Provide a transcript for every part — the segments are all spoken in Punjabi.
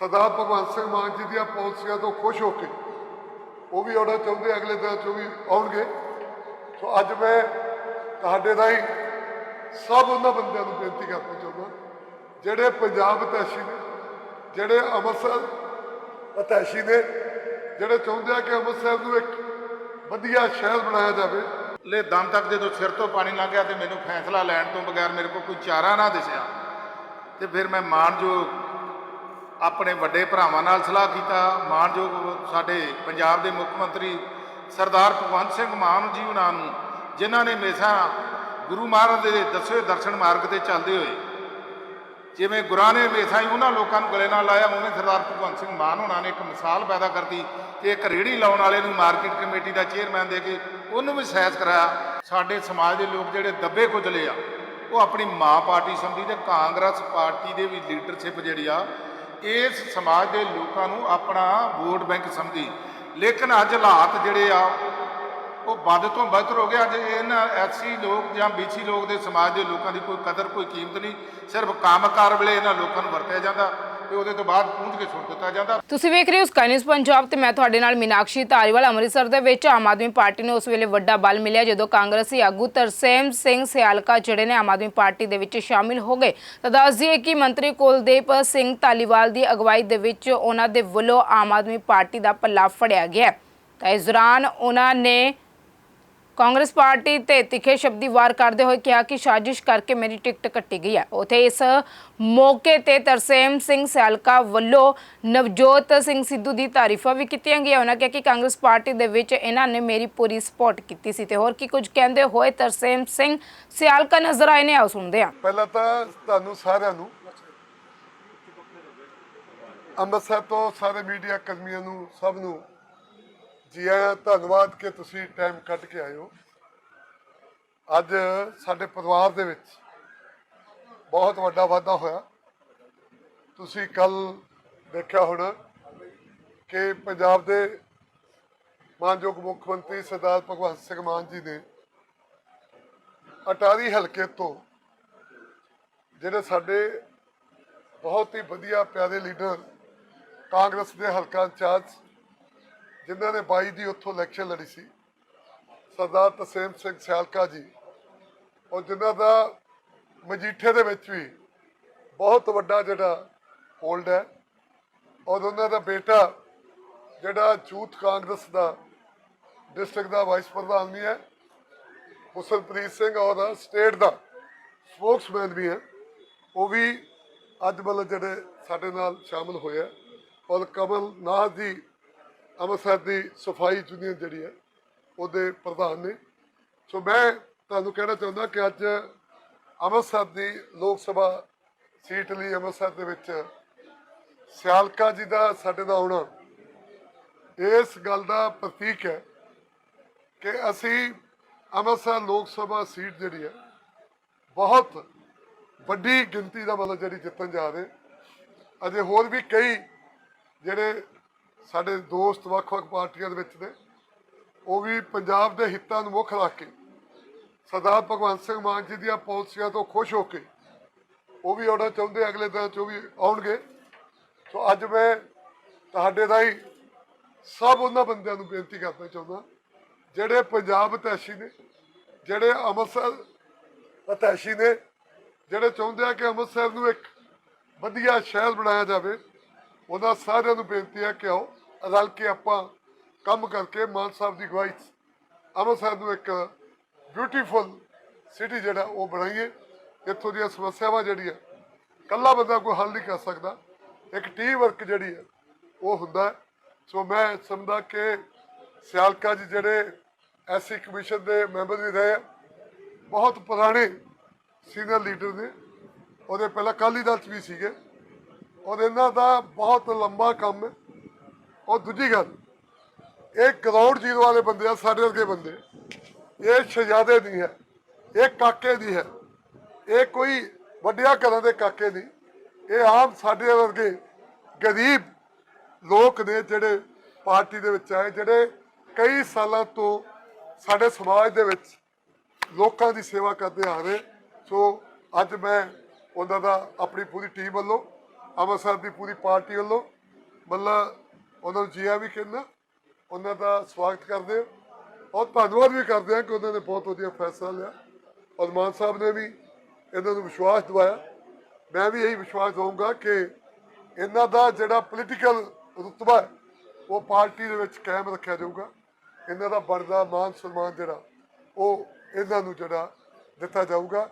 ਸਰਦਾਰ ਭਗਵੰਤ ਸਿੰਘ ਮਾਨ ਜੀ ਦੀਆਂ ਪਾਲਿਸੀਆਂ ਤੋਂ ਖੁਸ਼ ਹੋ ਕੇ ਉਹ ਵੀ ਆਉਣਾ ਚਾਹੁੰਦੇ ਅਗਲੇ ਦਿਨ 'ਚੋਂ ਵੀ ਆਉਣਗੇ। ਸੋ ਅੱਜ ਮੈਂ ਤੁਹਾਡੇ ਰਾਹੀਂ ਸਭ ਉਹਨਾਂ ਬੰਦਿਆਂ ਨੂੰ ਬੇਨਤੀ ਕਰਨਾ ਚਾਹੁੰਦਾ, ਜਿਹੜੇ ਪੰਜਾਬ ਅਤੈਸ਼ੀ ਨੇ, ਜਿਹੜੇ ਅੰਮ੍ਰਿਤਸਰ ਅਤੈਸ਼ੀ ਨੇ, ਜਿਹੜੇ ਚਾਹੁੰਦੇ ਆ ਕਿ ਅੰਮ੍ਰਿਤਸਰ ਨੂੰ ਇੱਕ ਵਧੀਆ ਸ਼ਹਿਰ ਬਣਾਇਆ ਜਾਵੇ। ਲੈ, ਦਮ ਤੱਕ ਜਦੋਂ ਸਿਰ ਤੋਂ ਪਾਣੀ ਲੰਘ ਗਿਆ ਤੇ ਮੈਨੂੰ ਫੈਸਲਾ ਲੈਣ ਤੋਂ ਬਗੈਰ ਮੇਰੇ ਕੋਲ ਕੋਈ ਚਾਰਾ ਨਾ ਦਿਸਿਆ, ਤੇ ਫਿਰ ਮੈਂ ਮਾਣਯੋਗ ਆਪਣੇ ਵੱਡੇ ਭਰਾਵਾਂ ਨਾਲ ਸਲਾਹ ਕੀਤਾ। ਮਾਣਯੋਗ ਸਾਡੇ ਪੰਜਾਬ ਦੇ ਮੁੱਖ ਮੰਤਰੀ ਸਰਦਾਰ ਭਗਵੰਤ ਸਿੰਘ ਮਾਨ ਜੀ ਉਹਨਾਂ ਨੂੰ, ਜਿਨ੍ਹਾਂ ਨੇ ਹਮੇਸ਼ਾ ਗੁਰੂ ਮਹਾਰਾਜ ਦੇ ਦੱਸੇ ਦਰਸ਼ਨ ਮਾਰਗ ਤੇ ਚੱਲਦੇ ਹੋਏ, ਜਿਵੇਂ ਗੁਰਾਂ ਨੇ ਹਮੇਸ਼ਾ ਹੀ ਉਹਨਾਂ ਲੋਕਾਂ ਨੂੰ ਗਲੇ ਨਾਲ ਲਾਇਆ, ਉਵੇਂ ਸਰਦਾਰ ਭਗਵੰਤ ਸਿੰਘ ਮਾਨ ਹੋਣਾ ਨੇ ਇੱਕ ਮਿਸਾਲ ਪੈਦਾ ਕਰਤੀ ਕਿ ਇੱਕ ਰੇੜੀ ਲਾਉਣ ਵਾਲੇ ਨੂੰ ਮਾਰਕੀਟ ਕਮੇਟੀ ਦਾ ਚੇਅਰਮੈਨ ਦੇ ਕੇ ਉਹਨੂੰ ਵੀ ਸੈਸ ਕਰਾਇਆ। ਸਾਡੇ ਸਮਾਜ ਦੇ ਲੋਕ ਜਿਹੜੇ ਦੱਬੇ ਕੁਚਲੇ ਆ, ਉਹ ਆਪਣੀ ਮਾਂ ਪਾਰਟੀ ਸਮਝੀ ਤੇ ਕਾਂਗਰਸ ਪਾਰਟੀ ਦੇ ਵੀ ਲੀਡਰਸ਼ਿਪ ਜਿਹੜੀ ਆ ਇਸ ਸਮਾਜ ਦੇ ਲੋਕਾਂ ਨੂੰ ਆਪਣਾ ਵੋਟ ਬੈਂਕ ਸਮਝੀ। ਲੇਕਿਨ ਅੱਜ ਹਾਲਾਤ ਜਿਹੜੇ ਆ, ਉਹ ਵੱਧ ਤੋਂ ਵੱਧ ਹੋ ਗਿਆ ਅੱਜ ਇਹਨਾਂ ਐਸਸੀ ਲੋਕ ਜਾਂ ਬੀਸੀ ਲੋਕ ਦੇ ਸਮਾਜ ਦੇ ਲੋਕਾਂ ਦੀ ਕੋਈ ਕਦਰ, ਕੋਈ ਕੀਮਤ ਨਹੀਂ। ਸਿਰਫ ਕੰਮਕਾਰ ਵੇਲੇ ਇਹਨਾਂ ਲੋਕਾਂ ਨੂੰ ਵਰਤਿਆ ਜਾਂਦਾ। ਤੇ ਉਹਦੇ ਤੋਂ ਬਾਅਦ ਪੂੰਝ ਕੇ ਸੁੱਟ ਦਿੱਤਾ ਜਾਂਦਾ। ਤੁਸੀਂ ਵੇਖ ਰਹੇ ਹੋ ਸਕਾਈ ਨਿਊਜ਼ ਪੰਜਾਬ ਤੇ ਮੈਂ ਤੁਹਾਡੇ ਨਾਲ ਮੀਨਾਕਸ਼ੀ ਧਾਰੀਵਾਲ। ਅੰਮ੍ਰਿਤਸਰ ਦੇ ਵਿੱਚ ਆਮ ਆਦਮੀ ਪਾਰਟੀ ਨੂੰ ਉਸ ਵੇਲੇ ਵੱਡਾ ਬਲ ਮਿਲਿਆ ਜਦੋਂ ਕਾਂਗਰਸੀ ਆਗੂ ਤਰਸੇਮ ਸਿੰਘ ਸਿਆਲਕਾ ਜਿਹੜੇ ਨੇ ਆਮ ਆਦਮੀ ਪਾਰਟੀ ਦੇ ਵਿੱਚ ਸ਼ਾਮਿਲ ਹੋ ਗਏ। ਤਾਂ ਦੱਸ ਦਈਏ ਕਿ ਮੰਤਰੀ ਕੁਲਦੀਪ ਸਿੰਘ ਧਾਲੀਵਾਲ ਦੀ ਅਗਵਾਈ ਦੇ ਵਿੱਚ ਉਹਨਾਂ ਦੇ ਵੱਲੋਂ ਆਮ ਆਦਮੀ ਪਾਰਟੀ ਦਾ ਪੱਲਾ ਫੜਿਆ ਗਿਆ। ਤਾਂ ਇਸ ਦੌਰਾਨ ਉਹਨਾਂ ਨੇ ਕਾਂਗਰਸ ਪਾਰਟੀ ਤੇ ਤਿੱਖੇ ਸ਼ਬਦੀ ਵਾਰ ਕਰਦੇ ਹੋਏ ਕਿਹਾ ਕਿ ਸਾਜ਼ਿਸ਼ ਕਰਕੇ ਮੇਰੀ ਟਿਕਟ ਕੱਟੀ ਗਈ ਹੈ। ਉਥੇ ਇਸ ਮੌਕੇ ਤੇ ਤਰਸੇਮ ਸਿੰਘ ਸਿਆਲਕਾ ਵੱਲੋਂ ਨਵਜੋਤ ਸਿੰਘ ਸਿੱਧੂ ਦੀ ਤਾਰੀਫਾਂ ਵੀ ਕੀਤੀਆਂ ਗਈਆਂ। ਉਹਨਾਂ ਕਿਹਾ ਕਿ ਕਾਂਗਰਸ ਪਾਰਟੀ ਦੇ ਵਿੱਚ ਇਹਨਾਂ ਨੇ ਮੇਰੀ ਪੂਰੀ ਸਪੋਰਟ ਕੀਤੀ ਸੀ ਤੇ ਹੋਰ ਕੀ ਕੁਝ ਕਹਿੰਦੇ ਹੋਏ ਤਰਸੇਮ ਸਿੰਘ ਸਿਆਲਕਾ ਨਜ਼ਰ ਆਏ ਨੇ, ਆਓ ਸੁਣਦੇ ਹਾਂ। ਪਹਿਲਾਂ ਤਾਂ ਤੁਹਾਨੂੰ ਸਾਰਿਆਂ ਨੂੰ ਅੰਮ੍ਰਿਤਸਰ ਤੋਂ ਸਾਰੇ ਮੀਡੀਆ ਕਰਮੀਆਂ ਨੂੰ ਸਭ ਨੂੰ ਜੀ ਆਇਆਂ ਧੰਨਵਾਦ ਕਿ ਤੁਸੀਂ ਟਾਈਮ ਕੱਢ ਕੇ ਆਏ ਹੋ। ਅੱਜ ਸਾਡੇ ਪਰਿਵਾਰ ਦੇ ਵਿੱਚ ਬਹੁਤ ਵੱਡਾ ਵਾਧਾ ਹੋਇਆ। ਤੁਸੀਂ ਕੱਲ ਦੇਖਿਆ ਹੋਣਾ ਕਿ ਪੰਜਾਬ ਦੇ ਮਾਨਯੋਗ ਮੁੱਖ ਮੰਤਰੀ ਸਰਦਾਰ ਭਗਵੰਤ ਸਿੰਘ ਮਾਨ ਜੀ ਨੇ ਅਟਾਰੀ ਹਲਕੇ ਤੋਂ ਜਿਹੜੇ ਸਾਡੇ ਬਹੁਤ ਹੀ ਵਧੀਆ, ਪਿਆਰੇ ਲੀਡਰ ਕਾਂਗਰਸ ਦੇ ਹਲਕਾ ਇੰਚਾਰਜ ਜਿਨ੍ਹਾਂ ਨੇ 22 ਦੀ ਉੱਥੋਂ ਇਲੈਕਸ਼ਨ ਲੜੀ ਸੀ, ਸਰਦਾਰ ਤਸੇਮ ਸਿੰਘ ਸਿਆਲਕਾ ਜੀ, ਔਰ ਜਿਨ੍ਹਾਂ ਦਾ ਮਜੀਠੇ ਦੇ ਵਿੱਚ ਵੀ ਬਹੁਤ ਵੱਡਾ ਜਿਹੜਾ ਹੋਲਡ ਹੈ, ਔਰ ਉਹਨਾਂ ਦਾ ਬੇਟਾ ਜਿਹੜਾ ਯੂਥ ਕਾਂਗਰਸ ਦਾ ਡਿਸਟ੍ਰਿਕਟ ਦਾ ਵਾਈਸ ਪ੍ਰਧਾਨ ਵੀ ਹੈ, ਹੁਸਨਪ੍ਰੀਤ ਸਿੰਘ ਔਰ ਸਟੇਟ ਦਾ ਸਪੋਕਸਮੈਨ ਵੀ ਹੈ, ਉਹ ਵੀ ਅੱਜ ਮਤਲਬ ਜਿਹੜੇ ਸਾਡੇ ਨਾਲ ਸ਼ਾਮਲ ਹੋਏ ਆ ਔਰ ਕਮਲ ਨਾਥ ਜੀ ਅੰਮ੍ਰਿਤਸਰ ਦੀ ਸਫ਼ਾਈ ਯੂਨੀਅਨ ਜਿਹੜੀ ਹੈ, ਉਹਦੇ ਪ੍ਰਧਾਨ ਨੇ। ਸੋ ਮੈਂ ਤੁਹਾਨੂੰ ਕਹਿਣਾ ਚਾਹੁੰਦਾ ਕਿ ਅੱਜ ਅੰਮ੍ਰਿਤਸਰ ਦੀ ਲੋਕ ਸਭਾ ਸੀਟ ਲਈ ਅੰਮ੍ਰਿਤਸਰ ਦੇ ਵਿੱਚ ਸਿਆਲਕਾ ਜੀ ਦਾ ਸਾਡੇ ਦਾ ਆਉਣਾ, ਇਸ ਗੱਲ ਦਾ ਪ੍ਰਤੀਕ ਹੈ ਕਿ ਅਸੀਂ ਅੰਮ੍ਰਿਤਸਰ ਲੋਕ ਸਭਾ ਸੀਟ ਜਿਹੜੀ ਹੈ, ਬਹੁਤ ਵੱਡੀ ਗਿਣਤੀ ਦਾ ਮਤਲਬ ਜਿਹੜੀ ਜਿੱਤਣ ਜਾ ਰਹੇ। ਅਜੇ ਹੋਰ ਵੀ ਕਈ ਜਿਹੜੇ ਸਾਡੇ ਦੋਸਤ ਵੱਖ-ਵੱਖ ਪਾਰਟੀਆਂ ਦੇ ਵਿੱਚ ਨੇ, ਉਹ ਵੀ ਪੰਜਾਬ ਦੇ ਹਿੱਤਾਂ ਨੂੰ ਮੁੱਖ ਰੱਖ ਕੇ, ਸਰਦਾਰ ਭਗਵੰਤ ਸਿੰਘ ਮਾਨ ਜੀ ਦੀਆਂ ਪਾਲਿਸੀਆਂ ਤੋਂ ਖੁਸ਼ ਹੋ ਕੇ, ਉਹ ਵੀ ਆਉਣਾ ਚਾਹੁੰਦੇ ਅਗਲੇ ਦਿਨਾਂ ਚ ਉਹ ਵੀ ਆਉਣਗੇ। ਸੋ ਅੱਜ ਮੈਂ ਤੁਹਾਡੇ ਰਾਹੀਂ ਸਭ ਉਹਨਾਂ ਬੰਦਿਆਂ ਨੂੰ ਬੇਨਤੀ ਕਰਨਾ ਚਾਹੁੰਦਾ, ਜਿਹੜੇ ਪੰਜਾਬ ਅਤੈਸ਼ੀ ਨੇ, ਜਿਹੜੇ ਅੰਮ੍ਰਿਤਸਰ ਅਤੈਸ਼ੀ ਨੇ, ਜਿਹੜੇ ਚਾਹੁੰਦੇ ਆ ਕਿ ਅੰਮ੍ਰਿਤਸਰ ਨੂੰ ਇੱਕ ਵਧੀਆ ਸ਼ਹਿਰ ਬਣਾਇਆ ਜਾਵੇ ਉਹਨਾਂ ਸਾਰਿਆਂ ਨੂੰ ਬੇਨਤੀ ਹੈ ਕਿ ਆਓ, ਰਲ ਕੇ ਆਪਾਂ ਕੰਮ ਕਰਕੇ ਮਾਨ ਸਾਹਿਬ ਦੀ ਅਗਵਾਈ 'ਚ ਅੰਮ੍ਰਿਤਸਰ ਨੂੰ ਇੱਕ ਬਿਊਟੀਫੁਲ ਸਿਟੀ ਜਿਹੜਾ ਉਹ ਬਣਾਈਏ। ਇੱਥੋਂ ਦੀਆਂ ਸਮੱਸਿਆਵਾਂ ਜਿਹੜੀਆਂ ਕੱਲਾ ਬੰਦਾ ਕੋਈ ਹੱਲ ਨਹੀਂ ਕਰ ਸਕਦਾ। ਇੱਕ ਟੀਮ ਵਰਕ ਜਿਹੜੀ ਹੈ, ਉਹ ਹੁੰਦਾ ਸੋ ਮੈਂ ਸਮਝਦਾ ਕਿ ਸਿਆਲਕਾ ਜੀ ਜਿਹੜੇ ਐਸਸੀ ਕਮਿਸ਼ਨ ਦੇ ਮੈਂਬਰ ਵੀ ਰਹੇ ਆ, ਬਹੁਤ ਪੁਰਾਣੇ ਸੀਨੀਅਰ ਲੀਡਰ ਨੇ। ਉਹਦੇ ਪਹਿਲਾਂ ਅਕਾਲੀ ਦਲ 'ਚ ਵੀ ਸੀਗੇ। ਔਰ ਇਹਨਾਂ ਦਾ ਬਹੁਤ ਲੰਬਾ ਕੰਮ ਹੈ। ਔਰ ਦੂਜੀ ਗੱਲ, ਇਹ ਗਰਾਊਂਡ ਜ਼ੀਰੋ ਵਾਲੇ ਬੰਦੇ ਆ, ਸਾਡੇ ਵਰਗੇ ਬੰਦੇ। ਇਹ ਸ਼ਹਜ਼ਾਦੇ ਨਹੀਂ ਹੈ, ਇਹ ਕਾਕੇ ਦੀ ਹੈ। ਇਹ ਕੋਈ ਵੱਡਿਆਂ ਘਰਾਂ ਦੇ ਕਾਕੇ ਨਹੀਂ। ਇਹ ਆਮ ਸਾਡੇ ਵਰਗੇ ਗਰੀਬ ਲੋਕ ਨੇ ਜਿਹੜੇ ਪਾਰਟੀ ਦੇ ਵਿੱਚ ਆਏ, ਜਿਹੜੇ ਕਈ ਸਾਲਾਂ ਤੋਂ ਸਾਡੇ ਸਮਾਜ ਦੇ ਵਿੱਚ ਲੋਕਾਂ ਦੀ ਸੇਵਾ ਕਰਦੇ ਆ ਰਹੇ। ਸੋ ਅੱਜ ਮੈਂ ਉਹਨਾਂ ਦਾ, ਆਪਣੀ ਪੂਰੀ ਟੀਮ ਵੱਲੋਂ ਅੰਮ੍ਰਿਤਸਰ ਦੀ ਪੂਰੀ ਪਾਰਟੀ ਵੱਲੋਂ ਮਤਲਬ ਉਹਨਾਂ ਨੂੰ ਜੀਆ ਵੀ ਕਹਿੰਦਾ ਉਹਨਾਂ ਦਾ ਸਵਾਗਤ ਕਰਦੇ ਹਾਂ। ਔਰ ਧੰਨਵਾਦ ਵੀ ਕਰਦੇ ਹਾਂ ਕਿ ਉਹਨਾਂ ਨੇ ਬਹੁਤ ਵਧੀਆ ਫੈਸਲਾ ਲਿਆ। ਔਰ ਮਾਨ ਸਾਹਿਬ ਨੇ ਵੀ ਇਹਨਾਂ ਨੂੰ ਵਿਸ਼ਵਾਸ ਦਿਵਾਇਆ। ਮੈਂ ਵੀ ਇਹੀ ਵਿਸ਼ਵਾਸ ਦਊਂਗਾ ਕਿ ਇਹਨਾਂ ਦਾ ਜਿਹੜਾ ਪੋਲੀਟੀਕਲ ਰੁਤਬਾ ਉਹ ਪਾਰਟੀ ਦੇ ਵਿੱਚ ਕਾਇਮ ਰੱਖਿਆ ਜਾਊਗਾ। ਇਹਨਾਂ ਦਾ ਬਣਦਾ ਮਾਨ ਸਨਮਾਨ ਜਿਹੜਾ, ਉਹ ਇਹਨਾਂ ਨੂੰ ਜਿਹੜਾ ਦਿੱਤਾ ਜਾਊਗਾ।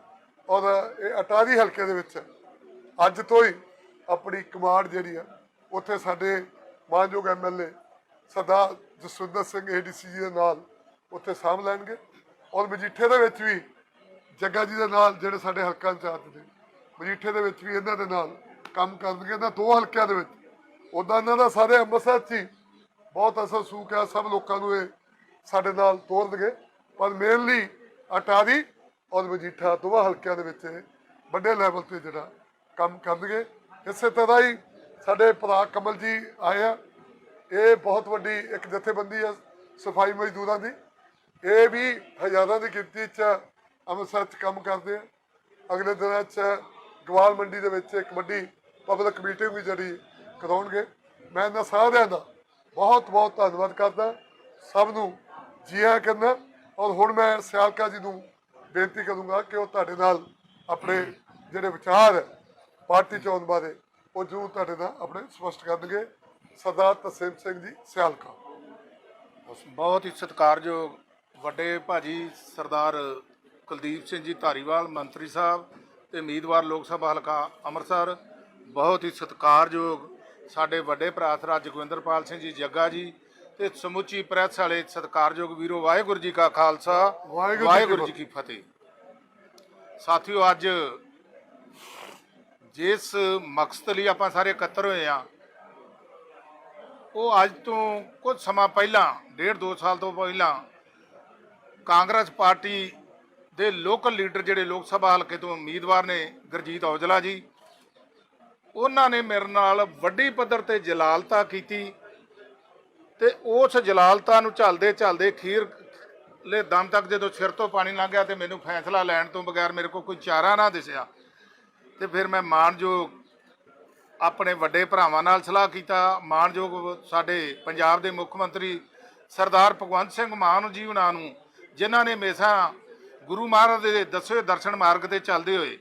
ਔਰ ਇਹ ਅਟਾਰੀ ਹਲਕੇ ਦੇ ਵਿੱਚ ਅੱਜ ਤੋਂ ਹੀ ਆਪਣੀ ਕਮਾਂਡ ਜਿਹੜੀ ਆ, ਉੱਥੇ ਸਾਡੇ ਮਾਨਯੋਗ ਐਮਐਲਏ ਸਰਦਾਰ ਜਸਵਿੰਦਰ ਸਿੰਘ ਏਡੀਸੀ ਜੀ ਦੇ ਨਾਲ ਉੱਥੇ ਸਾਂਭ ਲੈਣਗੇ ਔਰ ਮਜੀਠੇ ਦੇ ਵਿੱਚ ਵੀ ਜੱਗਾ ਜੀ ਦੇ ਨਾਲ ਜਿਹੜੇ ਸਾਡੇ ਹਲਕਾ ਇੰਚਾਰਜ ਨੇ, ਮਜੀਠੇ ਦੇ ਵਿੱਚ ਵੀ ਇਹਨਾਂ ਦੇ ਨਾਲ ਕੰਮ ਕਰਨਗੇ। ਇਹਨਾਂ ਦੋ ਹਲਕਿਆਂ ਦੇ ਵਿੱਚ ਉਦਾਂ ਇਹਨਾਂ ਦਾ ਸਾਰੇ ਅੰਮ੍ਰਿਤਸਰ 'ਚ ਹੀ ਬਹੁਤ ਅਸਰ ਸੂਕ ਹੈ, ਸਭ ਲੋਕਾਂ ਨੂੰ ਇਹ ਸਾਡੇ ਨਾਲ ਤੋਰਨਗੇ। ਪਰ ਮੇਨਲੀ ਅਟਾਰੀ ਔਰ ਮਜੀਠਾ ਦੋਵਾਂ ਹਲਕਿਆਂ ਦੇ ਵਿੱਚ ਇਹ ਵੱਡੇ ਲੈਵਲ ਤੇ ਜਿਹੜਾ ਕੰਮ ਕਰਨਗੇ। ਇਸੇ ਤਰ੍ਹਾਂ ਹੀ ਸਾਡੇ ਭਰਾ ਕਮਲ ਜੀ ਆਏ ਆ। ਇਹ ਬਹੁਤ ਵੱਡੀ ਇੱਕ ਜਥੇਬੰਦੀ ਹੈ ਸਫ਼ਾਈ ਮਜ਼ਦੂਰਾਂ ਦੀ। ਇਹ ਵੀ ਹਜ਼ਾਰਾਂ ਦੀ ਗਿਣਤੀ 'ਚ ਅੰਮ੍ਰਿਤਸਰ 'ਚ ਕੰਮ ਕਰਦੇ ਆ। ਅਗਲੇ ਦਿਨਾਂ 'ਚ ਗਵਾਲ ਮੰਡੀ ਦੇ ਵਿੱਚ ਇੱਕ ਵੱਡੀ ਪਬਲਿਕ ਮੀਟਿੰਗ ਵੀ ਜਿਹੜੀ ਕਰਾਉਣਗੇ। ਮੈਂ ਇਹਨਾਂ ਸਾਰਿਆਂ ਦਾ ਬਹੁਤ ਬਹੁਤ ਧੰਨਵਾਦ ਕਰਦਾ। ਸਭ ਨੂੰ ਜੀ ਕਰਨਾ। ਔਰ ਹੁਣ ਮੈਂ ਸਿਆਲਕਾ ਜੀ ਨੂੰ ਬੇਨਤੀ ਕਰੂੰਗਾ ਕਿ ਉਹ ਤੁਹਾਡੇ ਨਾਲ ਆਪਣੇ ਜਿਹੜੇ ਵਿਚਾਰ ਹੈ ਪਾਰਟੀ ਚੋਣ ਬਾਰੇ ਉਹ ਜ਼ਰੂਰ ਤੁਹਾਡੇ ਨਾਲ ਆਪਣੇ ਸਪਸ਼ਟ ਕਰਨਗੇ। ਸਰਦਾਰ ਤਸੀਮ ਸਿੰਘ ਜੀ ਸਿਆਲਕਾ ਬਹੁਤ ਹੀ ਸਤਿਕਾਰਯੋਗ ਵੱਡੇ ਭਾਜੀ ਸਰਦਾਰ ਕੁਲਦੀਪ ਸਿੰਘ ਜੀ ਧਾਰੀਵਾਲ ਮੰਤਰੀ ਸਾਹਿਬ ਤੇ ਉਮੀਦਵਾਰ ਲੋਕ ਸਭਾ ਹਲਕਾ ਅੰਮ੍ਰਿਤਸਰ। ਬਹੁਤ ਹੀ ਸਤਿਕਾਰਯੋਗ ਸਾਡੇ ਵੱਡੇ ਭਰਾ ਸਰਦਾਰ ਜਗਵਿੰਦਰਪਾਲ ਸਿੰਘ ਜੀ ਜੱਗਾ ਜੀ ਤੇ ਸਮੁੱਚੀ ਪ੍ਰੈਸ ਵਾਲੇ ਸਤਿਕਾਰਯੋਗ ਵੀਰੋ ਵਾਹਿਗੁਰੂ ਜੀ ਕਾ ਖਾਲਸਾ ਵਾਹਿਗੁਰੂ ਜੀ ਕੀ ਫਤਿਹ। ਸਾਥੀਓ ਅੱਜ ਜਿਸ ਮਕਸਦ ਲਈ ਆਪਾਂ ਸਾਰੇ ਇਕੱਤਰ ਹੋਏ ਆ, ਉਹ ਅੱਜ ਤੋਂ ਕੁਝ ਸਮਾਂ ਪਹਿਲਾਂ, ਡੇਢ ਦੋ ਸਾਲ ਤੋਂ ਪਹਿਲਾਂ, ਕਾਂਗਰਸ ਪਾਰਟੀ ਦੇ ਲੋਕਲ ਲੀਡਰ ਜਿਹੜੇ ਲੋਕ ਸਭਾ ਹਲਕੇ ਤੋਂ ਉਮੀਦਵਾਰ ਨੇ, ਗੁਰਜੀਤ ਔਜਲਾ ਜੀ, ਉਹਨਾਂ ਨੇ ਮੇਰੇ ਨਾਲ ਵੱਡੀ ਪੱਧਰ ਤੇ ਜਲਾਲਤਾ ਕੀਤੀ ਤੇ ਉਸ ਜਲਾਲਤਾ ਨੂੰ ਝੱਲਦੇ ਝੱਲਦੇ ਖੀਰ ਲੈ ਦਮ ਤੱਕ ਜਦੋਂ ਸਿਰ ਤੋਂ ਪਾਣੀ ਲੰਘ ਗਿਆ ਤੇ ਮੈਨੂੰ ਫੈਸਲਾ ਲੈਣ ਤੋਂ ਬਗੈਰ ਮੇਰੇ ਕੋਲ ਕੋਈ ਚਾਰਾ ਨਾ ਦਿਸਿਆ। ਤੇ ਫਿਰ ਮੈਂ ਮਾਨਯੋਗ ਆਪਣੇ ਵੱਡੇ ਭਰਾਵਾਂ ਨਾਲ ਸਲਾਹ ਕੀਤਾ। ਮਾਨਯੋਗ ਸਾਡੇ ਪੰਜਾਬ ਦੇ ਮੁੱਖ ਮੰਤਰੀ ਸਰਦਾਰ ਭਗਵੰਤ ਸਿੰਘ ਮਾਨ ਜੀ ਉਹਨਾਂ ਨੂੰ, ਜਿਨ੍ਹਾਂ ਨੇ ਹਮੇਸ਼ਾ ਗੁਰੂ ਮਹਾਰਾਜ ਦੇ ਦੱਸੇ ਦਰਸ਼ਨ ਮਾਰਗ ਤੇ ਚੱਲਦੇ ਹੋਏ,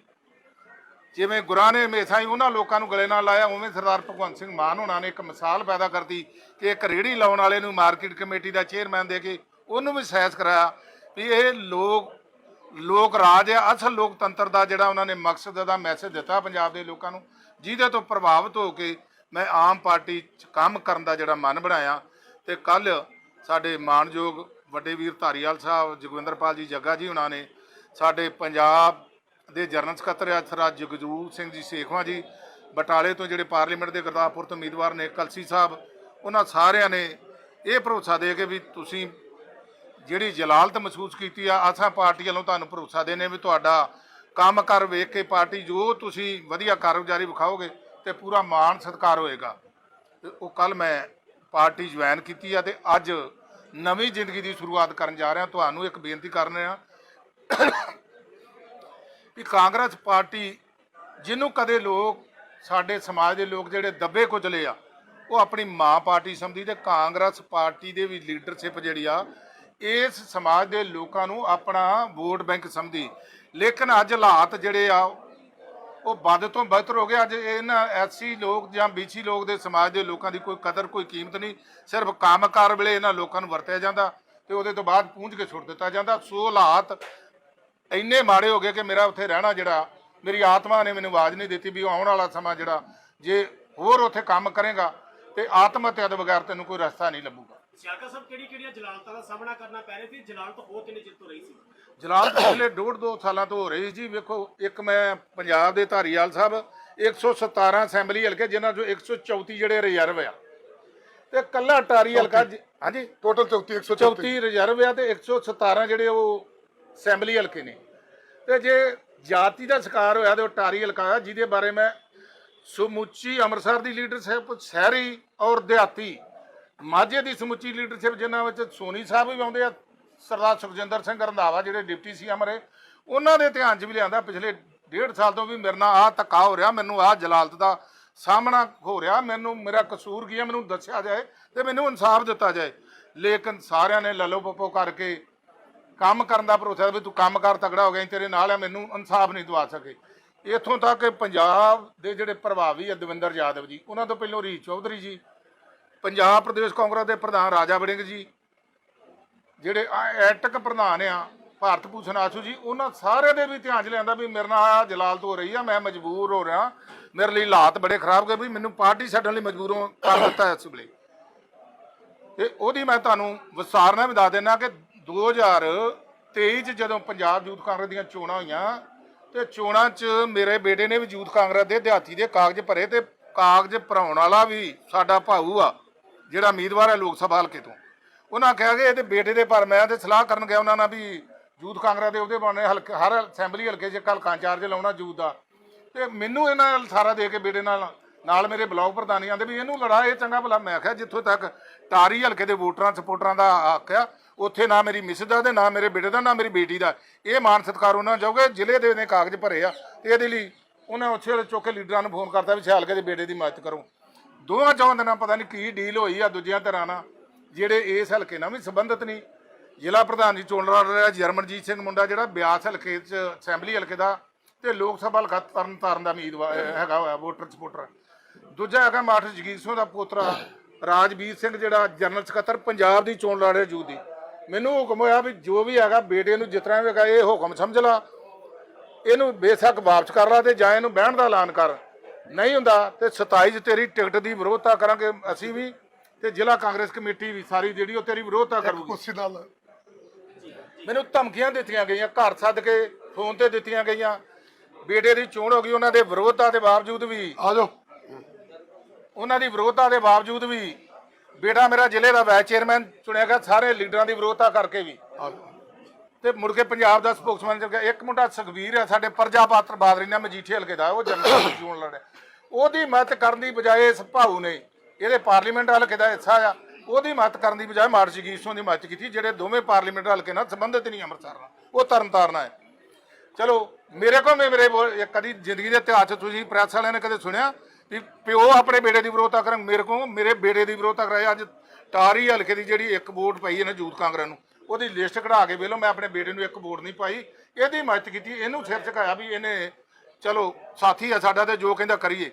ਜਿਵੇਂ ਗੁਰਾਂ ਨੇ ਹਮੇਸ਼ਾ ਹੀ ਉਹਨਾਂ ਲੋਕਾਂ ਨੂੰ ਗਲੇ ਨਾਲ ਲਾਇਆ, ਉਵੇਂ ਸਰਦਾਰ ਭਗਵੰਤ ਸਿੰਘ ਮਾਨ ਉਹਨਾਂ ਨੇ ਇੱਕ ਮਿਸਾਲ ਪੈਦਾ ਕਰਤੀ ਕਿ ਇੱਕ ਰੇੜੀ ਲਾਉਣ ਵਾਲੇ ਨੂੰ ਮਾਰਕੀਟ ਕਮੇਟੀ ਦਾ ਚੇਅਰਮੈਨ ਦੇ ਕੇ ਉਹਨੂੰ ਵੀ ਸੈਸ ਕਰਾਇਆ ਵੀ ਇਹ ਲੋਕ ਲੋਕ ਰਾਜ ਹੈ, ਅਸਲ ਲੋਕਤੰਤਰ ਦਾ ਜਿਹੜਾ ਉਹਨਾਂ ਨੇ ਮਕਸਦ ਦਾ ਮੈਸੇਜ ਦਿੱਤਾ ਪੰਜਾਬ ਦੇ ਲੋਕਾਂ ਨੂੰ, ਜਿਹਦੇ ਤੋਂ ਪ੍ਰਭਾਵਿਤ ਹੋ ਕੇ ਮੈਂ ਆਮ ਪਾਰਟੀ 'ਚ ਕੰਮ ਕਰਨ ਦਾ ਜਿਹੜਾ ਮਨ ਬਣਾਇਆ। ਤੇ ਕੱਲ ਸਾਡੇ ਮਾਨਯੋਗ ਵੱਡੇ ਵੀਰ ਧਾਰੀਵਾਲ ਸਾਹਿਬ, ਜਗਵਿੰਦਰਪਾਲ ਜੀ ਜੱਗਾ ਜੀ ਉਹਨਾਂ ਨੇ ਸਾਡੇ ਪੰਜਾਬ ਦੇ ਜਨਰਲ ਸਕੱਤਰ ਆ ਜਗਜੂਰ ਸਿੰਘ ਜੀ ਸੇਖਵਾਂ ਜੀ, ਬਟਾਲੇ ਤੋਂ ਜਿਹੜੇ ਪਾਰਲੀਮੈਂਟ ਦੇ ਗੁਰਦਾਸਪੁਰ ਤੋਂ ਉਮੀਦਵਾਰ ਨੇ ਕਲਸੀ ਸਾਹਿਬ, ਉਹਨਾਂ ਸਾਰਿਆਂ ਨੇ ਇਹ ਭਰੋਸਾ ਦੇ ਕੇ ਵੀ ਤੁਸੀਂ ਜਿਹੜੀ ਜਲਾਲਤ ਮਹਿਸੂਸ ਕੀਤੀ ਆ ਅਸਾਂ ਪਾਰਟੀ ਵੱਲੋਂ ਤੁਹਾਨੂੰ ਭਰੋਸਾ ਦੇਨੇ ਵੀ ਤੁਹਾਡਾ ਕੰਮ ਕਰ ਵੇਖ ਕੇ ਪਾਰਟੀ ਜੋ ਤੁਸੀਂ ਵਧੀਆ ਕਾਰਗੁਜ਼ਾਰੀ ਵਿਖਾਓਗੇ ਤੇ ਪੂਰਾ ਮਾਣ ਸਤਿਕਾਰ ਹੋਏਗਾ। ਤੇ ਉਹ ਕੱਲ ਮੈਂ ਪਾਰਟੀ ਜੁਆਇਨ ਕੀਤੀ ਆ ਤੇ ਅੱਜ ਨਵੀਂ ਜ਼ਿੰਦਗੀ ਦੀ ਸ਼ੁਰੂਆਤ ਕਰਨ ਜਾ ਰਿਹਾ। ਤੁਹਾਨੂੰ ਇੱਕ ਬੇਨਤੀ ਕਰਨ ਰਿਹਾ ਵੀ ਕਾਂਗਰਸ ਪਾਰਟੀ ਜਿਹਨੂੰ ਕਦੇ ਲੋਕ, ਸਾਡੇ ਸਮਾਜ ਦੇ ਲੋਕ ਜਿਹੜੇ ਦੱਬੇ ਕੁਚਲੇ ਆ, ਉਹ ਆਪਣੀ ਮਾਂ ਪਾਰਟੀ ਸਮਝੀ ਤੇ ਕਾਂਗਰਸ ਪਾਰਟੀ ਦੇ ਵੀ ਲੀਡਰਸ਼ਿਪ ਜਿਹੜੀ ਆ ਇਸ ਸਮਾਜ ਦੇ ਲੋਕਾਂ ਨੂੰ ਆਪਣਾ ਵੋਟ ਬੈਂਕ ਸਮਝੀ। ਲੇਕਿਨ ਅੱਜ ਹਾਲਾਤ ਜਿਹੜੇ ਆ, ਉਹ ਵੱਧ ਤੋਂ ਬਦਤਰ ਹੋ ਗਏ। ਅੱਜ ਇਹਨਾਂ ਐਸਸੀ ਲੋਕ ਜਾਂ ਬੀਸੀ ਲੋਕ ਦੇ ਸਮਾਜ ਦੇ ਲੋਕਾਂ ਦੀ ਕੋਈ ਕਦਰ, ਕੋਈ ਕੀਮਤ ਨਹੀਂ। ਸਿਰਫ ਕੰਮਕਾਰ ਵੇਲੇ ਇਹਨਾਂ ਲੋਕਾਂ ਨੂੰ ਵਰਤਿਆ ਜਾਂਦਾ ਤੇ ਉਹਦੇ ਤੋਂ ਬਾਅਦ ਪੂੰਝ ਕੇ ਛੁੱਟ ਦਿੱਤਾ ਜਾਂਦਾ। ਸੋ ਹਾਲਾਤ ਇੰਨੇ ਮਾੜੇ ਹੋ ਗਏ ਕਿ ਮੇਰਾ ਉੱਥੇ ਰਹਿਣਾ ਜਿਹੜਾ, ਮੇਰੀ ਆਤਮਾ ਨੇ ਮੈਨੂੰ ਆਵਾਜ਼ ਨਹੀਂ ਦਿੱਤੀ ਵੀ ਆਉਣ ਵਾਲਾ ਸਮਾਂ ਜਿਹੜਾ, ਜੇ ਹੋਰ ਉੱਥੇ ਕੰਮ ਕਰੇਗਾ ਤੇ ਆਤਮ ਹੱਤਿਆ ਤੋਂ ਬਗੈਰ ਤੈਨੂੰ ਕੋਈ ਰਸਤਾ ਨਹੀਂ ਲੱਭੂਗਾ। ਸਿਆਲਕਾ ਸਾਹਿਬ ਕਿਹੜੀ ਕਿਹੜੀਆਂ ਜਲਾਲਤਾਂ ਦਾ ਸਾਹਮਣਾ ਕਰਨਾ ਪੈ ਰਿਹਾ ਸੀ? ਜਲਾਲਤ ਹੋ ਕਿੰਨੇ ਚਿਰ ਤੋਂ ਰਹੀ ਸੀ? ਜਲਾਲ ਪਿਛਲੇ ਡੂਢ ਦੋ ਸਾਲਾਂ ਤੋਂ ਹੋ ਰਹੀ ਜੀ। ਵੇਖੋ ਇੱਕ ਮੈਂ ਪੰਜਾਬ ਦੇ ਧਾਰੀਵਾਲ ਸਾਹਿਬ 117 ਅਸੈਂਬਲੀ ਹਲਕੇ ਜਿਨ੍ਹਾਂ ਚੋਂ 134 ਜਿਹੜੇ ਰਿਜ਼ਰਵ ਆ। ਤੇ ਕੱਲਾ ਟਾਰੀ ਹਲਕਾ ਜ- ਹਾਂਜੀ ਟੋਟਲ 34 134 34 ਰਿਜ਼ਰਵ ਆ ਤੇ 117 ਜਿਹੜੇ ਉਹ ਅਸੈਂਬਲੀ ਹਲਕੇ ਨੇ। ਤੇ ਜੇ ਜਾਤੀ ਦਾ ਸ਼ਿਕਾਰ ਹੋਇਆ ਤੇ ਉਹ ਟਾਰੀ ਹਲਕਾ ਆ ਜਿਹਦੇ ਬਾਰੇ ਮੈਂ ਸਮੁੱਚੀ ਅੰਮ੍ਰਿਤਸਰ ਦੀ ਲੀਡਰਸ਼ਿਪ ਸ਼ਹਿਰੀ ਔਰ ਦਿਹਾਤੀ ਮਾਝੇ ਦੀ ਸਮੁੱਚੀ ਲੀਡਰਸ਼ਿਪ ਜਿਨ੍ਹਾਂ ਵਿੱਚ ਸੋਨੀ ਸਾਹਿਬ ਵੀ ਆਉਂਦੇ ਆ, ਸਰਦਾਰ ਸੁਖਜਿੰਦਰ ਸਿੰਘ ਰੰਧਾਵਾ ਜਿਹੜੇ ਡਿਪਟੀ ਸੀਐਮ ਰਹੇ, ਉਹਨਾਂ ਦੇ ਧਿਆਨ 'ਚ ਵੀ ਲਿਆਂਦਾ ਪਿਛਲੇ ਡੇਢ ਸਾਲ ਤੋਂ ਵੀ ਮੇਰੇ ਨਾਲ ਆਹ ਧੱਕਾ ਹੋ ਰਿਹਾ, ਮੈਨੂੰ ਆਹ ਜਲਾਲਤ ਦਾ ਸਾਹਮਣਾ ਹੋ ਰਿਹਾ, ਮੈਨੂੰ ਮੇਰਾ ਕਸੂਰ ਕੀ ਹੈ ਮੈਨੂੰ ਦੱਸਿਆ ਜਾਏ ਤੇ ਮੈਨੂੰ ਇਨਸਾਫ ਦਿੱਤਾ ਜਾਏ। ਲੇਕਿਨ ਸਾਰਿਆਂ ਨੇ ਲਲੋ ਪੱਪੋ ਕਰਕੇ ਕੰਮ ਕਰਨ ਦਾ ਭਰੋਸਾ ਵੀ ਤੂੰ ਕੰਮ ਕਰ, ਤਗੜਾ ਹੋ ਗਿਆ ਤੇਰੇ ਨਾਲ ਆ, ਮੈਨੂੰ ਇਨਸਾਫ ਨਹੀਂ ਦਵਾ ਸਕੇ। ਇੱਥੋਂ ਤੱਕ ਪੰਜਾਬ ਦੇ ਜਿਹੜੇ ਪ੍ਰਭਾਵੀ ਆ ਦਵਿੰਦਰ ਯਾਦਵ ਜੀ, ਉਹਨਾਂ ਤੋਂ ਪਹਿਲਾਂ ਰੀ ਚੌਧਰੀ ਜੀ ਪੰਜਾਬ ਪ੍ਰਦੇਸ਼ ਕਾਂਗਰਸ ਦੇ ਪ੍ਰਧਾਨ ਰਾਜਾ ਵੜਿੰਗ ਜੀ, ਜਿਹੜੇ ਐਟਕ ਪ੍ਰਧਾਨ ਆ, ਭਾਰਤ ਭੂਸ਼ਣ ਆਸ਼ੂ ਜੀ, ਉਹਨਾਂ ਸਾਰੇ ਦੇ ਵੀ ਧਿਆਨ ਚ ਲਿਆਂਦਾ ਵੀ ਮੇਰੇ ਨਾਲ ਆ ਜਲਾਲਤ ਹੋ ਰਹੀ ਆ, ਮੈਂ ਮਜਬੂਰ ਹੋ ਰਿਹਾ, ਮੇਰੇ ਲਈ ਹਾਲਾਤ ਬੜੇ ਖਰਾਬ ਗਏ ਵੀ ਮੈਨੂੰ ਪਾਰਟੀ ਛੱਡਣ ਲਈ ਮਜਬੂਰ ਹੋ ਕਰ ਦਿੱਤਾ ਇਸ ਵੇਲੇ। ਤੇ ਉਹਦੀ ਮੈਂ ਤੁਹਾਨੂੰ ਵਿਸਥਾਰ ਨਾਲ ਵੀ ਦੱਸ ਦਿੰਦਾ ਕਿ 2023 ਚ ਜਦੋਂ ਪੰਜਾਬ ਯੂਥ ਕਾਂਗਰਸ ਦੀਆਂ ਚੋਣਾਂ ਹੋਈਆਂ, ਤੇ ਚੋਣਾਂ 'ਚ ਮੇਰੇ ਬੇਟੇ ਨੇ ਵੀ ਯੂਥ ਕਾਂਗਰਸ ਦੇ ਦਿਹਾਤੀ ਦੇ ਕਾਗਜ਼ ਭਰੇ ਤੇ ਕਾਗਜ਼ ਭਰਾਉਣ ਵਾਲਾ ਵੀ ਸਾਡਾ ਭਾਊ ਆ। ਜਿਹੜਾ ਉਮੀਦਵਾਰ ਹੈ ਲੋਕ ਸਭਾ ਹਲਕੇ ਤੋਂ। ਉਹਨਾਂ ਕਿਹਾ ਕਿ ਇਹਦੇ ਬੇਟੇ ਦੇ ਪਰ ਮੈਂ ਤੇ ਸਲਾਹ ਕਰਨ ਗਿਆ ਉਹਨਾਂ ਨਾਲ ਵੀ ਯੂਥ ਕਾਂਗਰਸ ਦੇ ਉਹਦੇ ਬਣੇ ਹਲਕੇ, ਹਰ ਅਸੈਂਬਲੀ ਹਲਕੇ 'ਚ ਹਲਕਾ ਇੰਚਾਰਜ ਲਾਉਣਾ ਯੂਥ ਦਾ। ਤੇ ਮੈਨੂੰ ਇਹਨਾਂ ਨਾਲ ਸਾਰਾ ਦੇ ਕੇ ਬੇਟੇ ਨਾਲ ਨਾਲ ਮੇਰੇ ਬਲਾਕ ਪ੍ਰਧਾਨੀ ਆਂਦੇ ਵੀ ਇਹਨੂੰ ਲੜਾ ਇਹ ਚੰਗਾ ਭਲਾ। ਮੈਂ ਕਿਹਾ ਜਿੱਥੋਂ ਤੱਕ ਟਾਰੀ ਹਲਕੇ ਦੇ ਵੋਟਰਾਂ ਸਪੋਰਟਰਾਂ ਦਾ ਹੱਕ ਆ, ਉੱਥੇ ਨਾ ਮੇਰੀ ਮਿਸ ਦਾ ਤੇ ਨਾ ਮੇਰੇ ਬੇਟੇ ਦਾ, ਨਾ ਮੇਰੀ ਬੇਟੀ ਦਾ। ਇਹ ਮਾਨ ਸਤਿਕਾਰ ਉਹਨਾਂ ਜਾਓਗੇ ਜ਼ਿਲ੍ਹੇ ਦੇ ਨੇ ਕਾਗਜ਼ ਭਰੇ ਆ। ਤੇ ਇਹਦੇ ਲਈ ਉਹਨਾਂ ਉੱਥੇ ਵਾਲੇ ਚੌਕੇ ਲੀਡਰਾਂ ਨੂੰ ਫੋਨ ਕਰਤਾ ਵੀ ਸਿਆਲਕੇ ਦੇ ਬੇਟੇ ਦੀ ਮਦਦ ਕਰੋ। ਦੋਵਾਂ ਚੌਂ ਦਿਨਾਂ ਪਤਾ ਨਹੀਂ ਕੀ ਡੀਲ ਹੋਈ ਆ ਦੂਜਿਆਂ ਧਿਰਾਂ ਨਾਲ, ਜਿਹੜੇ ਇਸ ਹਲਕੇ ਨਾਲ ਵੀ ਸੰਬੰਧਿਤ ਨਹੀਂ। ਜ਼ਿਲ੍ਹਾ ਪ੍ਰਧਾਨ ਜੀ ਚੋਣ ਲੜ ਰਿਹਾ ਜਰਮਨਜੀਤ ਸਿੰਘ ਮੁੰਡਾ ਜਿਹੜਾ ਬਿਆਸ ਹਲਕੇ 'ਚ, ਅਸੈਂਬਲੀ ਹਲਕੇ ਦਾ, ਤੇ ਲੋਕ ਸਭਾ ਹਲਕਾ ਤਰਨ ਤਾਰਨ ਦਾ ਉਮੀਦਵਾਰ ਹੈਗਾ ਹੋਇਆ, ਵੋਟਰ ਸਪੋਰਟਰ ਦੂਜਾ ਹੈਗਾ ਮਾਸਟਰ ਜਗੀਰ ਸਿੰਘ ਦਾ ਪੋਤਰਾ, ਰਾਜਵੀਰ ਸਿੰਘ ਜਿਹੜਾ ਜਨਰਲ ਸਕੱਤਰ, ਪੰਜਾਬ ਦੀ ਚੋਣ ਲੜ ਰਿਹਾ ਜੂਦ ਦੀ। ਮੈਨੂੰ ਹੁਕਮ ਹੋਇਆ ਵੀ ਜੋ ਵੀ ਹੈਗਾ ਬੇਟੇ ਨੂੰ ਜਿਸ ਤਰ੍ਹਾਂ ਵੀ ਹੈਗਾ, ਇਹ ਹੁਕਮ ਸਮਝ ਲਾ। ਇਹਨੂੰ ਬੇਸ਼ੱਕ ਵਾਪਸ ਕਰ ਲਾ ਤੇ ਜਾਂ ਇਹਨੂੰ ਬਹਿਣ ਦਾ ਐਲਾਨ ਕਰ। ਨਹੀਂ ਹੁੰਦਾ ਤੇ 27 ਚ ਤੇਰੀ ਟਿਕਟ ਦੀ ਵਿਰੋਧਤਾ ਕਰਾਂਗੇ ਅਸੀਂ ਵੀ ਤੇ ਜ਼ਿਲ੍ਹਾ ਕਾਂਗਰਸ ਕਮੇਟੀ ਵੀ ਸਾਰੀ ਜਿਹੜੀ ਉਹ ਤੇਰੀ ਵਿਰੋਧਤਾ ਕਰੂਗੀ। ਕੁਰਸੀ ਨਾਲ। ਮੈਨੂੰ ਧਮਕੀਆਂ ਦਿੱਤੀਆਂ ਗਈਆਂ ਘਰ ਸੱਦ ਕੇ ਫੋਨ ਤੇ ਦਿੱਤੀਆਂ ਗਈਆਂ। ਬੇਟੇ ਦੀ ਚੋਣ ਹੋ ਗਈ ਉਹਨਾਂ ਦੇ ਵਿਰੋਧਤਾ ਦੇ ਬਾਵਜੂਦ ਵੀ। ਆ ਜਾਓ। ਉਹਨਾਂ ਦੀ ਵਿਰੋਧਤਾ ਦੇ ਬਾਵਜੂਦ ਵੀ ਬੇਟਾ ਮੇਰਾ ਜ਼ਿਲ੍ਹੇ ਦਾ ਵਾਈਸ ਚੇਅਰਮੈਨ ਚੁਣਿਆ ਗਿਆ ਸਾਰੇ ਲੀਡਰਾਂ ਦੀ ਵਿਰੋਧਤਾ ਕਰਕੇ ਵੀ। ਆ ਜਾਓ। ਤੇ ਮੁੜ ਕੇ ਪੰਜਾਬ ਦਾ ਸਪੋਕਸਮੈਨ ਚੱਲ ਗਿਆ ਇੱਕ ਮੁੰਡਾ ਸੁਖਵੀਰ ਹੈ ਸਾਡੇ ਪਰਜਾ ਪਾਤਰ ਬਾਦਰੀ ਨਾਲ ਮਜੀਠੇ ਹਲਕੇ ਦਾ, ਉਹ ਜਨਰਲ ਦੀ ਚੋਣ ਲੜਿਆ। ਉਹਦੀ ਮਦਦ ਕਰਨ ਦੀ ਬਜਾਏ ਇਸ ਭਾਊ ਨੇ, ਇਹਦੇ ਪਾਰਲੀਮੈਂਟ ਹਲਕੇ ਦਾ ਹਿੱਸਾ ਆ, ਉਹਦੀ ਮਦਦ ਕਰਨ ਦੀ ਬਜਾਏ ਮਾਰਚ ਗੀਸੋਂ ਦੀ ਮਦਦ ਕੀਤੀ, ਜਿਹੜੇ ਦੋਵੇਂ ਪਾਰਲੀਮੈਂਟ ਹਲਕੇ ਨਾਲ ਸੰਬੰਧਿਤ ਨਹੀਂ ਅੰਮ੍ਰਿਤਸਰ ਨਾਲ, ਉਹ ਤਰਨਤਾਰਨ ਹੈ। ਚਲੋ, ਮੇਰੇ ਕੋਲ ਵੀ ਮੇਰੇ ਕਦੀ ਜ਼ਿੰਦਗੀ ਦੇ ਇਤਿਹਾਸ 'ਚ ਤੁਸੀਂ ਪ੍ਰੈਸ ਵਾਲਿਆਂ ਨੇ ਕਦੇ ਸੁਣਿਆ ਵੀ ਪਿਓ ਆਪਣੇ ਬੇਟੇ ਦੀ ਵਿਰੋਧਤਾ ਕਰਨ, ਮੇਰੇ ਕੋਲ, ਮੇਰੇ ਬੇਟੇ ਦੀ ਵਿਰੋਧਤਾ ਕਰਾਇਆ ਅੱਜ ਟਾਰੀ ਹਲਕੇ ਦੀ ਜਿਹੜੀ ਇੱਕ ਵੋਟ ਪਈ ਇਹਨੇ ਨਾ ਯੂਥ ਕਾਂਗਰਸ ਨੂੰ ਉਹਦੀ ਲਿਸਟ ਕਢਾ ਕੇ ਵੇਲੋ ਮੈਂ ਆਪਣੇ ਬੇਟੇ ਨੂੰ ਇੱਕ ਵੋਟ ਨਹੀਂ ਪਾਈ। ਇਹਦੀ ਮਦਦ ਕੀਤੀ, ਇਹਨੂੰ ਸਿਰ ਝੁਕਾਇਆ ਵੀ ਇਹਨੇ, ਚਲੋ, ਸਾਥੀ ਆ ਸਾਡਾ ਤੇ ਜੋ ਕਹਿੰਦਾ ਕਰੀਏ।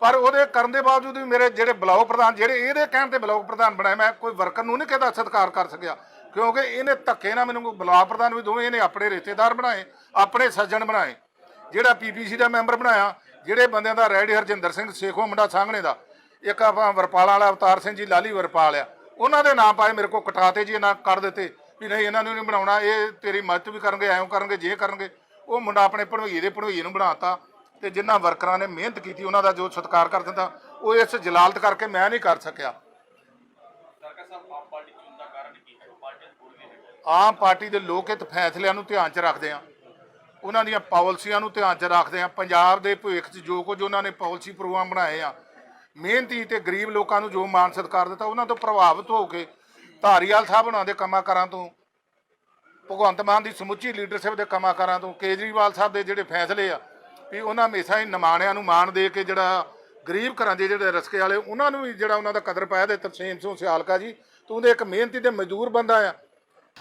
ਪਰ ਉਹਦੇ ਕਰਨ ਦੇ ਬਾਵਜੂਦ ਵੀ ਮੇਰੇ ਜਿਹੜੇ ਬਲਾਕ ਪ੍ਰਧਾਨ, ਜਿਹੜੇ ਇਹਦੇ ਕਹਿਣ ਤੇ ਬਲਾਕ ਪ੍ਰਧਾਨ ਬਣਾਏ, ਮੈਂ ਕੋਈ ਵਰਕਰ ਨੂੰ ਨਹੀਂ ਕਿਹਦਾ ਸਤਿਕਾਰ ਕਰ ਸਕਿਆ। ਕਿਉਂਕਿ ਇਹਨੇ ਧੱਕੇ ਨਾਲ ਮੈਨੂੰ ਬਲਾਕ ਪ੍ਰਧਾਨ ਵੀ ਦੋਵੇਂ ਇਹਨੇ ਆਪਣੇ ਰਿਸ਼ਤੇਦਾਰ ਬਣਾਏ, ਆਪਣੇ ਸੱਜਣ ਬਣਾਏ। ਜਿਹੜਾ ਪੀਪੀਸੀ ਦਾ ਮੈਂਬਰ ਬਣਾਇਆ, ਜਿਹੜੇ ਬੰਦਿਆਂ ਦਾ ਰੈਡੀ ਹਰਜਿੰਦਰ ਸਿੰਘ, ਸੇਖੋ ਮੁੰਡਾ ਸਾਹਮਣੇ ਦਾ। ਇੱਕ ਆਪਾਂ ਵਰਪਾਲਾਂ ਵਾਲਾ, ਅਵਤਾਰ ਸਿੰਘ ਜੀ, ਲਾਲੀ ਵਰਪਾਲ ਆ। ਉਹਨਾਂ ਦੇ ਨਾਮ ਪਾਏ ਮੇਰੇ ਕੋਲ ਕਟਾਤੇ ਜੀ ਇਹਨਾਂ ਕਰ ਦਿੱਤੇ ਵੀ ਨਹੀਂ ਇਹਨਾਂ ਨੂੰ ਨਹੀਂ ਬਣਾਉਣਾ ਇਹ ਤੇਰੀ ਮਦਦ ਵੀ ਕਰਨਗੇ ਐਂ ਕਰਨਗੇ ਜੇ ਕਰਨਗੇ। ਉਹ ਮੁੰਡਾ ਆਪਣੇ ਭਣਵਈਏ ਦੇ ਭਣਵਈਏ ਨੂੰ ਬਣਾਤਾ ਤੇ ਜਿਨ੍ਹਾਂ ਵਰਕਰਾਂ ਨੇ ਮਿਹਨਤ ਕੀਤੀ ਉਹਨਾਂ ਦਾ ਜੋ ਸਤਿਕਾਰ ਕਰ ਦਿੰਦਾ ਉਹ ਇਸ ਜਲਾਲਤ ਕਰਕੇ ਮੈਂ ਨਹੀਂ ਕਰ ਸਕਿਆ। ਆਮ ਪਾਰਟੀ ਦੇ ਲੋਕ ਹਿੱਤ ਫੈਸਲਿਆਂ ਨੂੰ ਧਿਆਨ 'ਚ ਰੱਖਦੇ ਆ। ਉਹਨਾਂ ਦੀਆਂ ਪਾਲਿਸੀਆਂ ਨੂੰ ਧਿਆਨ 'ਚ ਰੱਖਦੇ ਆ। ਪੰਜਾਬ ਦੇ ਭਵਿੱਖ 'ਚ ਜੋ ਕੁਝ ਉਹਨਾਂ ਨੇ ਪਾਲਿਸੀ ਪ੍ਰੋਗਰਾਮ ਬਣਾਏ ਆ ਮਿਹਨਤੀ ਤੇ ਗਰੀਬ ਲੋਕਾਂ ਨੂੰ ਜੋ ਮਾਨ ਸਤਿਕਾਰ ਦਿੱਤਾ, ਉਹਨਾਂ ਤੋਂ ਪ੍ਰਭਾਵਿਤ ਹੋ ਕੇ ਧਾਰੀਵਾਲ ਸਾਹਿਬ ਉਹਨਾਂ ਦੇ ਕੰਮਾਂ ਕਾਰਾਂ ਤੋਂ, ਭਗਵੰਤ ਮਾਨ ਦੀ ਸਮੁੱਚੀ ਲੀਡਰਸ਼ਿਪ ਦੇ ਕੰਮਾਂ ਕਾਰਾਂ ਤੋਂ, ਕੇਜਰੀਵਾਲ ਸਾਹਿਬ ਦੇ ਜਿਹੜੇ ਫੈਸਲੇ ਆ, ਵੀ ਉਹਨਾਂ ਹਮੇਸ਼ਾ ਹੀ ਨਿਮਾਣਿਆਂ ਨੂੰ ਮਾਣ ਦੇ ਕੇ ਜਿਹੜਾ ਗਰੀਬ ਘਰਾਂ ਦੇ ਜਿਹੜੇ ਰਸਕੇ ਵਾਲੇ, ਉਹਨਾਂ ਨੂੰ ਵੀ ਜਿਹੜਾ ਉਹਨਾਂ ਦਾ ਕਦਰ ਪਾਇਆ ਤੇ ਤਰਸੇਮ ਸਿੰਘ ਸਿਆਲਕਾ ਜੀ, ਤੂੰ ਦੇ ਇੱਕ ਮਿਹਨਤੀ ਤੇ ਮਜ਼ਦੂਰ ਬੰਦਾ ਆ।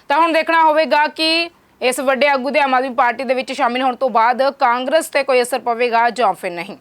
ਤਾਂ ਹੁਣ ਦੇਖਣਾ ਹੋਵੇਗਾ ਕਿ ਇਸ ਵੱਡੇ ਆਗੂ ਦੇ ਆਮ ਆਦਮੀ ਪਾਰਟੀ ਦੇ ਵਿੱਚ ਸ਼ਾਮਿਲ ਹੋਣ ਤੋਂ ਬਾਅਦ ਕਾਂਗਰਸ ਤੇ ਕੋਈ ਅਸਰ ਪਵੇਗਾ ਜਾਂ ਫਿਰ ਨਹੀਂ।